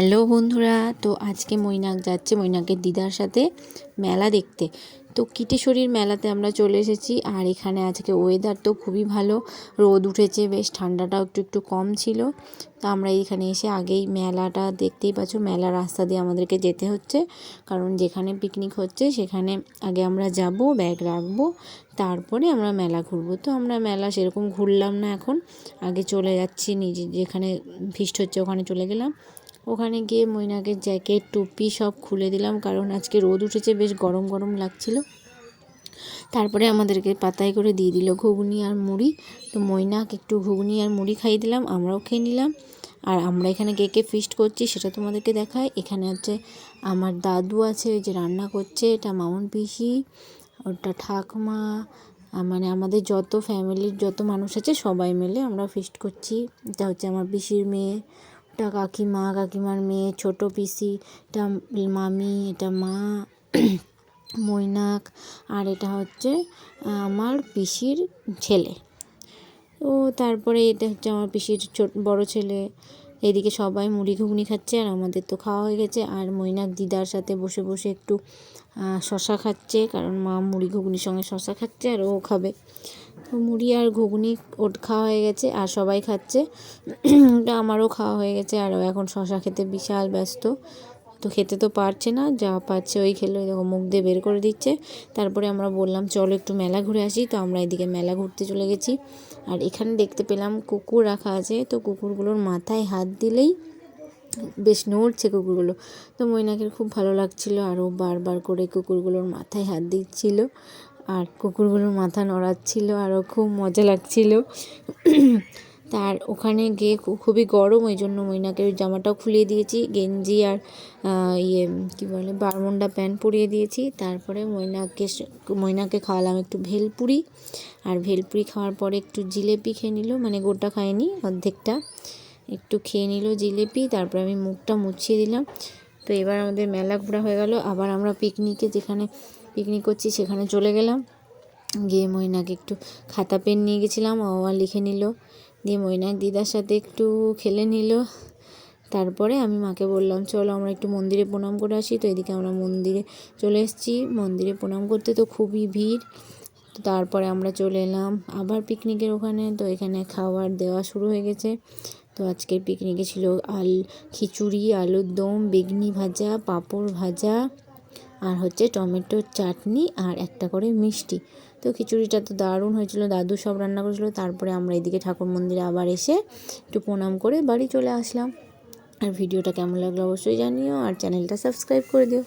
Hello বন্ধুরা, তো আজকে মৈনাক যাচ্ছে, মৈনাকের দিদার সাথে মেলা দেখতে। তো কিটেশ্বরীর মেলাতে আমরা চলে এসেছি, আর এখানে আজকে ওয়েদার তো খুবই ভালো। রোদ উঠেছে, বেশ ঠান্ডাটাও একটু একটু কম ছিল। তো আমরা এখানে এসে আগেই মেলাটা দেখতেই পাচ্ছ, মেলা রাস্তা দিয়ে আমাদেরকে যেতে হচ্ছে। কারণ যেখানে পিকনিক হচ্ছে, সেখানে আগে আমরা যাব ব্যাগ রাখব, তারপরে আমরা মেলা ঘুরবো। তো আমরা মেলা সেরকম ঘুরলাম না এখন, আগে চলে যাচ্ছি, নিজে যেখানে ফিস্ট হচ্ছে ওখানে চলে গেলাম। ওখানে গিয়ে মৈনাকের জ্যাকেট, টুপি সব খুলে দিলাম, কারণ আজকে রোদ উঠেছে, বেশ গরম গরম লাগছিল। তারপরে আমাদেরকে পাতায় করে দিয়ে দিল ঘুগনি আর মুড়ি। তো মৈনাক একটু ঘুগনি আর মুড়ি খাইয়ে দিলাম, আমরাও খেয়ে নিলাম। আর আমরা এখানে কে কে ফিস্ট করছি সেটা তোমাদেরকে দেখায় এখানে হচ্ছে আমার দাদু আছে, ওই যে রান্না করছে, এটা মামন পিসি, ওটা ঠাকুমা মানে আমাদের যত ফ্যামিলির যত মানুষ আছে সবাই মিলে আমরা ফিস্ট করছি। এটা হচ্ছে আমার পিসির মেয়ে এটা কাকিমা, কাকিমার মেয়ে, ছোটো পিসি, এটা মামি, এটা মা, মৈনাক, আর এটা হচ্ছে আমার পিসির ছেলে। ও তারপরে এটা হচ্ছে আমার পিসির ছোট বড় ছেলে। এদিকে সবাই মুড়ি ঘুগনি খাচ্ছে আর আমাদের তো খাওয়া হয়ে গেছে। আর মৈনাক দিদার সাথে বসে বসে একটু শশা খাচ্ছে কারণ মা মুড়ি ঘুগনির সঙ্গে শশা খাচ্ছে আর ও খাবে। মুড়ি আর ঘুগনি ওট খাওয়া হয়ে গেছে আর সবাই খাচ্ছে। আমারও খাওয়া হয়ে গেছে আর এখন শশা খেতে বিশাল ব্যস্ত। তো খেতে তো পারছে না, যা পাচ্ছে ওই খেলে দেখো মুখ দিয়ে বের করে দিচ্ছে। তারপরে আমরা বললাম, চলো একটু মেলা ঘুরে আসি। তো আমরা এদিকে মেলা ঘুরতে চলে গেছি। আর এখানে দেখতে পেলাম কুকুর রাখা আছে। তো কুকুরগুলোর মাথায় হাত দিলেই বেশ নড়ছে কুকুরগুলো। তো মৈনাকের খুব ভালো লাগছিল, আরও বারবার করে কুকুরগুলোর মাথায় হাত দিচ্ছিল। আর কুকুরগুলোর মাথা নড়াচ্ছিল আরও খুব মজা লাগছিল। তার ওখানে গিয়ে খুবই গরম, ওই জন্য মৈনাকে ওই জামাটাও খুলিয়ে দিয়েছি, গেঞ্জি আর ইয়ে কী বলে বারমুন্ডা প্যান্ট পরিয়ে দিয়েছি। তারপরে মৈনাকে মৈনাকে খাওয়ালাম একটু ভেলপুরি। আর ভেলপুরি খাওয়ার পরে একটু জিলেপি খেয়ে নিল মানে গোটা খায়নি, অর্ধেকটা। একটু খেয়ে নিল জিলেপি, তারপরে আমি মুখটা মুছিয়ে দিলাম। তো এবার আমাদের মেলা ঘোরা হয়ে গেল। আবার আমরা পিকনিকে যেখানে পিকনিক করছি, সেখানে চলে গেলাম। গিয়ে মৈনাকে একটু খাতা পেন নিয়ে গেছিলাম, ও লিখে নিল। দিয়ে মৈনাক দিদার সাথে একটু খেলে নিল। তারপরে আমি মাকে বললাম, চলো আমরা একটু মন্দিরে প্রণাম করে আসি। তো এদিকে আমরা মন্দিরে চলে এসেছি। মন্দিরে প্রণাম করতে তো খুবই ভিড়। তো তারপরে আমরা চলে এলাম আবার পিকনিকের ওখানে। তো এখানে খাবার দেওয়া শুরু হয়ে গেছে। তো আজকের পিকনিকে ছিল আল খিচুড়ি, আলুর দম, বেগনি ভাজা, পাঁপড় ভাজা। আর হচ্ছে টমেটোর চাটনি আর একটা করে মিষ্টি। তো খিচুড়িটা তো দারুণ হয়েছিল, দাদু সব রান্না করেছিল। তারপরে আমরা এদিকে ঠাকুর মন্দিরে আবার এসে একটু প্রণাম করে বাড়ি চলে আসলাম। আর ভিডিওটা কেমন লাগল অবশ্যই জানিও, আর চ্যানেলটা সাবস্ক্রাইব করে দিও।